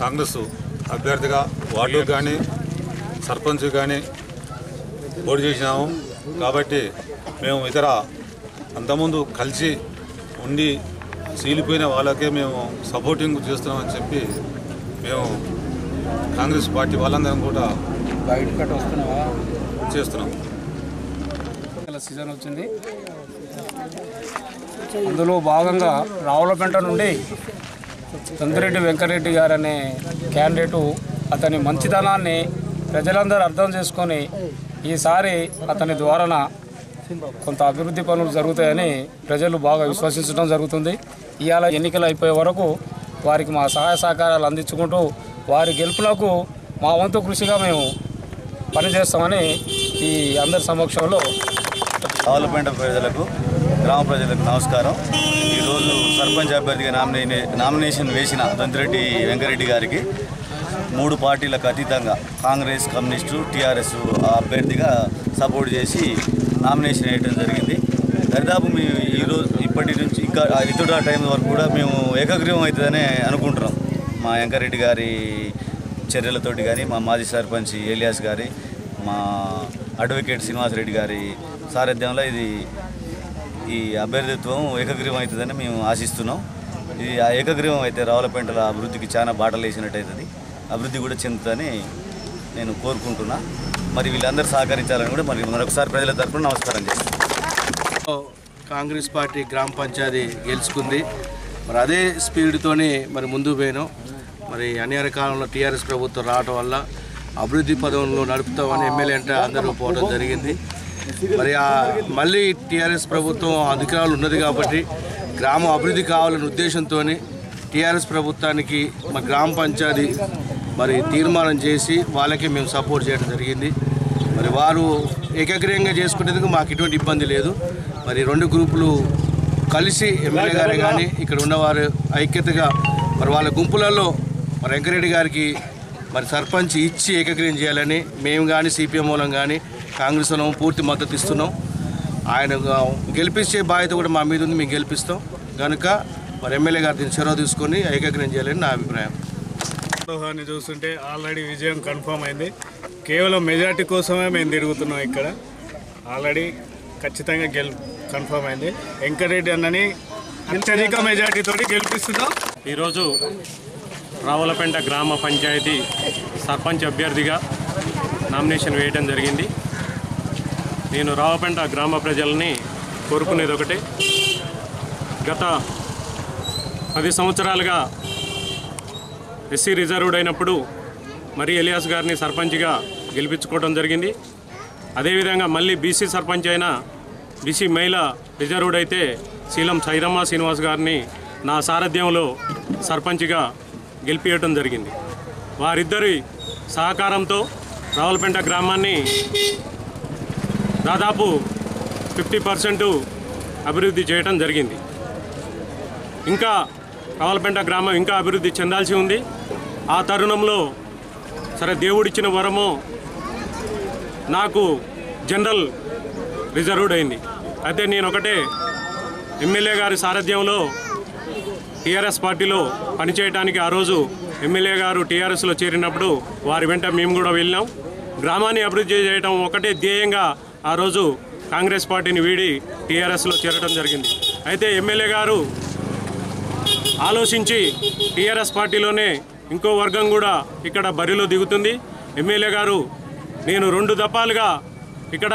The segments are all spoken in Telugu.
కాంగ్రెస్ అభ్యర్థిగా వార్డు కానీ సర్పంచ్ కానీ పోటీ చేసినాము. కాబట్టి మేము ఇతర అంతకుముందు కలిసి ఉండి చీలిపోయిన వాళ్ళకే మేము సపోర్టింగ్ చేస్తున్నామని చెప్పి మేము కాంగ్రెస్ పార్టీ వాళ్ళందరం కూడా బయట కట్ట వస్తున్నావా? చేస్తున్నాం. సీజన్ వచ్చింది. అందులో భాగంగా రావులపేట నుండి చంద్రెడ్డి వెంకరెడ్డి గారు అనే క్యాండిడేటు అతని మంచితనాన్ని ప్రజలందరూ అర్థం చేసుకొని ఈసారి అతని ద్వారాన కొంత అభివృద్ధి పనులు జరుగుతాయని ప్రజలు బాగా విశ్వసించడం జరుగుతుంది. ఇవాళ ఎన్నికలు అయిపోయే వరకు వారికి మా సహాయ సహకారాలు అందించుకుంటూ వారి గెలుపులకు మా వంతు కృషిగా మేము పనిచేస్తామని ఈ అందరి సమక్షంలో ఆవులపేట ప్రజలకు గ్రామ ప్రజలకు నమస్కారం. ఈరోజు సర్పంచ్ అభ్యర్థిగా నామినే నామినేషన్ వేసిన దంతిరెడ్డి వెంకరెడ్డి గారికి మూడు పార్టీలకు అతీతంగా కాంగ్రెస్ కమ్యూనిస్టు టీఆర్ఎస్ అభ్యర్థిగా సపోర్ట్ చేసి నామినేషన్ వేయడం జరిగింది. దరిదాపు మేము ఈరోజు ఇప్పటి నుంచి ఇంకా ఇతడు ఆ టైం వరకు కూడా మేము ఏకగ్రీవం అవుతుందని అనుకుంటున్నాం. మా వెంకరెడ్డి గారి చర్యలతోటి కానీ మా మాజీ సర్పంచ్ ఏలియాస్ గారి మా అడ్వకేట్ శ్రీనివాసరెడ్డి గారి సారథ్యంలో ఇది ఈ అభ్యర్థిత్వం ఏకగ్రీవం అవుతుందని మేము ఆశిస్తున్నాం. ఇది ఆ ఏకగ్రీవం అయితే రావులపేంటల అభివృద్ధికి చాలా బాటలు వేసినట్టు అవుతుంది అభివృద్ధి కూడా చెందుతుందని నేను కోరుకుంటున్నా. మరి వీళ్ళందరూ సహకరించాలని కూడా మరి మరొకసారి ప్రజల తరఫున నమస్కారం చేస్తాం. కాంగ్రెస్ పార్టీ గ్రామ పంచాయతీ గెలుచుకుంది. మరి అదే స్పీడ్తోనే మరి ముందు పోయినాం. మరి అనివార్య కాలంలో టీఆర్ఎస్ ప్రభుత్వం రావడం వల్ల అభివృద్ధి పదంలో నడుపుతామని ఎమ్మెల్యే అంటే అందరూ పోవడం జరిగింది. మరి మళ్ళీ టీఆర్ఎస్ ప్రభుత్వం అధికారులు ఉన్నది కాబట్టి గ్రామం అభివృద్ధి కావాలనే ఉద్దేశంతో టీఆర్ఎస్ ప్రభుత్వానికి మా గ్రామ పంచాయతీ మరి తీర్మానం చేసి వాళ్ళకే మేము సపోర్ట్ చేయడం జరిగింది. మరి వారు ఏకగ్రీయంగా చేసుకునేందుకు మాకు ఎటువంటి ఇబ్బంది లేదు. మరి రెండు గ్రూపులు కలిసి ఎమ్మెల్యే గారే కానీ ఇక్కడ ఉన్నవారు ఐక్యతగా మరి వాళ్ళ గుంపులలో మరి వెంకరెడ్డి గారికి మరి సర్పంచ్ ఇచ్చి ఏకగ్రీయం చేయాలని మేము కానీ సిపిఎం మూలం కానీ కాంగ్రెస్ వాళ్ళం పూర్తి మద్దతు ఇస్తున్నాం. ఆయన గెలిపించే బాధ్యత కూడా మా మీద ఉంది మేము గెలిపిస్తాం. కనుక మరి ఎమ్మెల్యే గారు దీన్ని చొరవ తీసుకొని ఏకగ్రీయం చేయాలని నా అభిప్రాయం. వ్యూహాన్ని చూస్తుంటే ఆల్రెడీ విజయం కన్ఫర్మ్ అయింది. కేవలం మెజార్టీ కోసమే మేము తిరుగుతున్నాం ఇక్కడ. ఆల్రెడీ ఖచ్చితంగా గెల్ కన్ఫర్మ్ అయింది. వెంకటరెడ్డి అన్నని అత్యధిక మెజార్టీతో గెలిపిస్తున్నాం. ఈరోజు రావులపేంట గ్రామ పంచాయతీ సర్పంచ్ అభ్యర్థిగా నామినేషన్ వేయడం జరిగింది. నేను రావులపేంట గ్రామ ప్రజల్ని కోరుకునేది ఒకటి. గత పది సంవత్సరాలుగా ఎస్సీ రిజర్వ్డ్ అయినప్పుడు మరి ఎలియాస్ గారిని సర్పంచ్గా గెలిపించుకోవడం జరిగింది. అదేవిధంగా మళ్ళీ బీసీ సర్పంచ్ అయిన బీసీ మహిళ రిజర్వ్డ్ అయితే శీలం సైదమ్మ శ్రీనివాస్ గారిని నా సారథ్యంలో సర్పంచ్గా గెలిపించడం జరిగింది. వారిద్దరి సహకారంతో రావులపేంట గ్రామాన్ని దాదాపు ఫిఫ్టీ పర్సెంట్ అభివృద్ధి చేయడం జరిగింది. ఇంకా రావులపేంట గ్రామం ఇంకా అభివృద్ధి చెందాల్సి ఉంది. ఆ తరుణంలో సరే దేవుడిచ్చిన వరము నాకు జనరల్ రిజర్వ్డ్ అయింది. అయితే నేను ఒకటే ఎమ్మెల్యే గారి సారథ్యంలో టీఆర్ఎస్ పార్టీలో పనిచేయడానికి ఆ రోజు ఎమ్మెల్యే గారు టీఆర్ఎస్లో చేరినప్పుడు వారి వెంట మేము కూడా వెళ్ళాం. గ్రామాన్ని అభివృద్ధి చేయడం ఒకటే ధ్యేయంగా ఆ రోజు కాంగ్రెస్ పార్టీని వీడి టీఆర్ఎస్లో చేరడం జరిగింది. అయితే ఎమ్మెల్యే గారు ఆలోచించి టీఆర్ఎస్ పార్టీలోనే ఇంకో వర్గం కూడా ఇక్కడ బరిలో దిగుతుంది. ఎమ్మెల్యే గారు నేను రెండు దఫాలుగా ఇక్కడ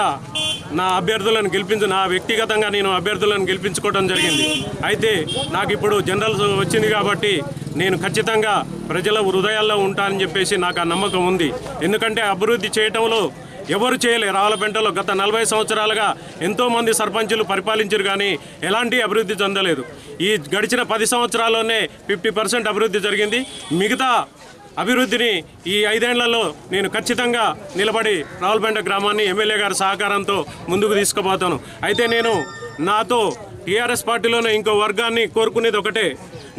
నా అభ్యర్థులను గెలిపించు నా వ్యక్తిగతంగా నేను అభ్యర్థులను గెలిపించుకోవడం జరిగింది. అయితే నాకు ఇప్పుడు జనరల్ వచ్చింది కాబట్టి నేను ఖచ్చితంగా ప్రజల హృదయాల్లో ఉంటానని చెప్పేసి నాకు ఆ నమ్మకం ఉంది. ఎందుకంటే అభివృద్ధి చేయటంలో ఎవరు చేయలే రావులపేంటలో గత నలభై సంవత్సరాలుగా ఎంతోమంది సర్పంచులు పరిపాలించారు కానీ ఎలాంటి అభివృద్ధి చెందలేదు. ఈ గడిచిన పది సంవత్సరాల్లోనే ఫిఫ్టీ పర్సెంట్ అభివృద్ధి జరిగింది. మిగతా అభివృద్ధిని ఈ ఐదేళ్ళలో నేను ఖచ్చితంగా నిలబడి రావులపేంట గ్రామాన్ని ఎమ్మెల్యే గారి సహకారంతో ముందుకు తీసుకుపోతాను. అయితే నేను నాతో టీఆర్ఎస్ పార్టీలోనే ఇంకో వర్గాన్ని కోరుకునేది ఒకటే.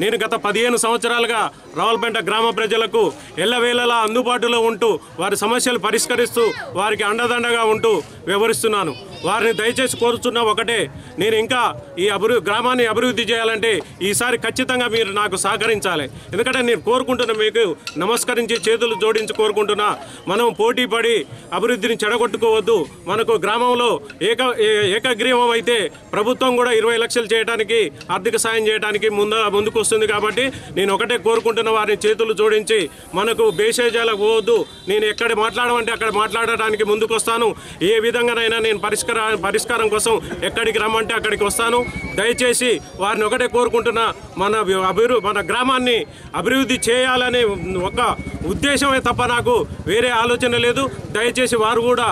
నేను గత పదిహేను సంవత్సరాలుగా రావులపేట గ్రామ ప్రజలకు ఎల్లవేళలా అందుబాటులో ఉంటూ వారి సమస్యలు పరిష్కరిస్తూ వారికి అండదండగా ఉంటూ వ్యవహరిస్తున్నాను వారిని దయచేసి కోరుతున్నా ఒకటే నేను ఇంకా ఈ అభివృ గ్రామాన్ని అభివృద్ధి చేయాలంటే ఈసారి ఖచ్చితంగా మీరు నాకు సహకరించాలి. ఎందుకంటే నేను కోరుకుంటున్న మీకు నమస్కరించి చేతులు జోడించి కోరుకుంటున్నా మనం పోటీ పడి అభివృద్ధిని చెడగొట్టుకోవద్దు. మనకు గ్రామంలో ఏక ఏ- ఏకగ్రీవం అయితే ప్రభుత్వం కూడా ఇరవై లక్షలు చేయడానికి ఆర్థిక సాయం చేయడానికి ముందు ముందుకు వస్తుంది కాబట్టి నేను ఒకటే కోరుకుంటున్న వారిని చేతులు జోడించి మనకు బేసేజాలకు పోవద్దు. నేను ఎక్కడ మాట్లాడమంటే అక్కడ మాట్లాడడానికి ముందుకు వస్తాను ఏ విధంగానైనా నేను పరిష్కారం పరిష్కారం కోసం ఎక్కడికి రమ్మంటే అక్కడికి వస్తాను. దయచేసి వారిని ఒకటే కోరుకుంటున్నా మన అభివృ మన గ్రామాన్ని అభివృద్ధి చేయాలనే ఒక ఉద్దేశమే తప్ప నాకు వేరే ఆలోచన లేదు. దయచేసి వారు కూడా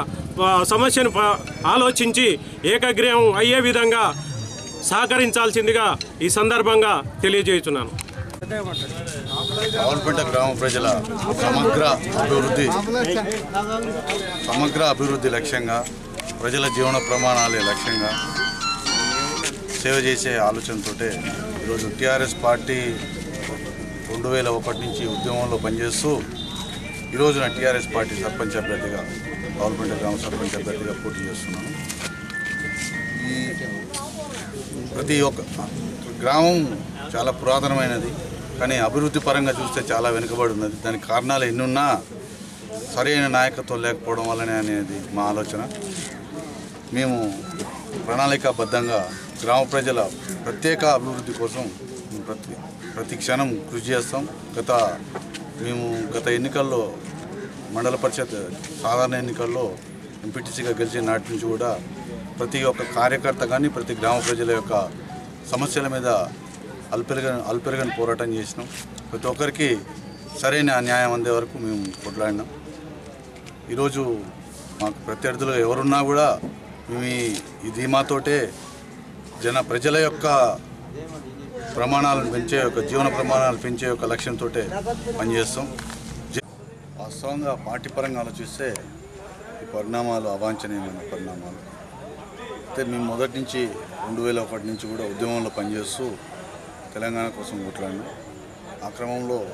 సమస్యను ఆలోచించి ఏకగ్రీవం అయ్యే విధంగా సహకరించాల్సిందిగా ఈ సందర్భంగా తెలియజేస్తున్నాను. రావులపేట గ్రామ ప్రజల సమగ్ర అభివృద్ధి సమగ్ర అభివృద్ధి లక్ష్యంగా ప్రజల జీవన ప్రమాణాలే లక్ష్యంగా సేవ చేసే ఆలోచనతోటే ఈరోజు టీఆర్ఎస్ పార్టీ రెండు వేల ఒకటి నుంచి ఉద్యమంలో పనిచేస్తూ ఈరోజున రోజున టీఆర్ఎస్ పార్టీ సర్పంచ్ అభ్యర్థిగా గవర్నమెంట్ గ్రామ సర్పంచ్ అభ్యర్థిగా పోటీ చేస్తున్నాను. ఈ ప్రతి ఒక్క గ్రామం చాలా పురాతనమైనది కానీ అభివృద్ధి పరంగా చూస్తే చాలా వెనుకబడి ఉన్నది. దానికి కారణాలు ఎన్నున్నా సరైన నాయకత్వం లేకపోవడం వల్లనే అనేది మా ఆలోచన. మేము ప్రణాళికాబద్ధంగా గ్రామ ప్రజల ప్రత్యేక అభివృద్ధి కోసం మేము ప్రతి ప్రతి క్షణం కృషి చేస్తాం. గత మేము గత ఎన్నికల్లో మండల పరిషత్ సాధారణ ఎన్నికల్లో ఎంపీటీసీగా గెలిచిన నాటి నుంచి కూడా ప్రతి ఒక్క కార్యకర్త కానీ ప్రతి గ్రామ ప్రజల యొక్క సమస్యల మీద అల్పెరగని అల్పెరగని పోరాటం చేసినాం. ప్రతి ఒక్కరికి సరైన న్యాయం అందే వరకు మేము కొట్లాడినాం. ఈరోజు మాకు ప్రత్యర్థులు ఎవరున్నా కూడా మేము ఈ- ధీమాతోటే జన ప్రజల యొక్క ప్రమాణాలను పెంచే యొక్క జీవన ప్రమాణాలు పెంచే యొక్క లక్ష్యంతో పనిచేస్తాం. జ- వాస్తవంగా పార్టీ పరంగా ఆలోచిస్తే ఈ పరిణామాలు అవాంఛనీయమైన పరిణామాలు. అయితే మేము మొదటి నుంచి రెండు వేల ఒకటి నుంచి కూడా ఉద్యమంలో పనిచేస్తూ తెలంగాణ కోసం కొట్లాడినాం ఆ క్రమంలో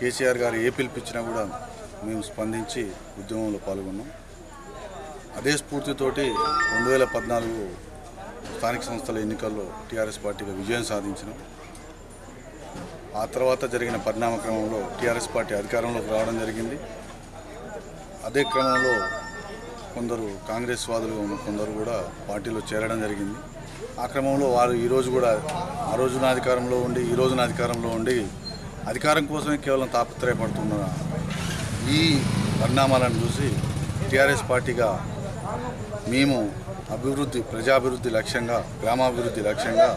కేసీఆర్ గారు ఏ పిలిపించినా కూడా మేము స్పందించి ఉద్యమంలో పాల్గొన్నాం. అదే స్ఫూర్తితోటి రెండు వేల పద్నాలుగు స్థానిక సంస్థల ఎన్నికల్లో టీఆర్ఎస్ పార్టీగా విజయం సాధించినాం. ఆ తర్వాత జరిగిన పరిణామ క్రమంలో టీఆర్ఎస్ పార్టీ అధికారంలోకి రావడం జరిగింది. అదే క్రమంలో కొందరు కాంగ్రెస్ వాదులుగా ఉన్న కొందరు కూడా పార్టీలో చేరడం జరిగింది. ఆ క్రమంలో వారు ఈరోజు కూడా ఆ రోజున అధికారంలో ఉండి ఈ రోజున అధికారంలో ఉండి అధికారం కోసమే కేవలం తాపత్రయపడుతున్న ఈ పరిణామాలను చూసి టీఆర్ఎస్ పార్టీగా మేము అభివృద్ధి ప్రజాభివృద్ధి లక్ష్యంగా గ్రామాభివృద్ధి లక్ష్యంగా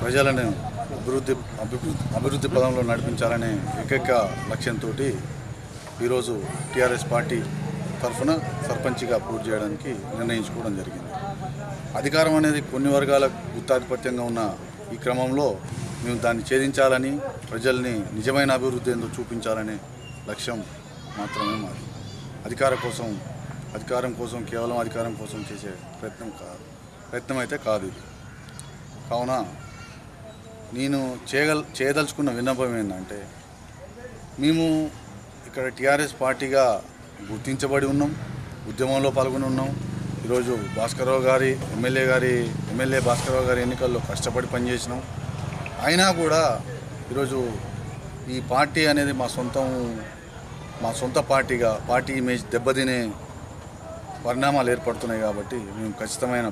ప్రజలను అభివృద్ధి అభివృద్ధి అభివృద్ధి పదంలో నడిపించాలనే ఏకైక లక్ష్యంతో ఈరోజు టీఆర్ఎస్ పార్టీ తరఫున సర్పంచ్గా పూర్తి చేయడానికి నిర్ణయించుకోవడం జరిగింది. అధికారం అనేది కొన్ని వర్గాల గుత్తాధిపత్యంగా ఉన్న ఈ క్రమంలో మేము దాన్ని ఛేదించాలని ప్రజల్ని నిజమైన అభివృద్ధి ఏందో చూపించాలనే లక్ష్యం మాత్రమే మాది. అధికార కోసం అధికారం కోసం కేవలం అధికారం కోసం చేసే ప్రయత్నం కాదు ప్రయత్నం అయితే కాదు ఇది. కావున నేను చేయగల చేయదలుచుకున్న విన్నపం ఏంటంటే మేము ఇక్కడ టీఆర్ఎస్ పార్టీగా గుర్తించబడి ఉన్నాం ఉద్యమంలో పాల్గొని ఉన్నాం. ఈరోజు భాస్కరరావు గారి ఎమ్మెల్యే గారి ఎమ్మెల్యే భాస్కర్రావు గారి ఎన్నికల్లో కష్టపడి పనిచేసినాం. అయినా కూడా ఈరోజు ఈ పార్టీ అనేది మా సొంతం మా సొంత పార్టీగా పార్టీ ఇమేజ్ దెబ్బతినే పరిణామాలు ఏర్పడుతున్నాయి కాబట్టి మేము ఖచ్చితమైన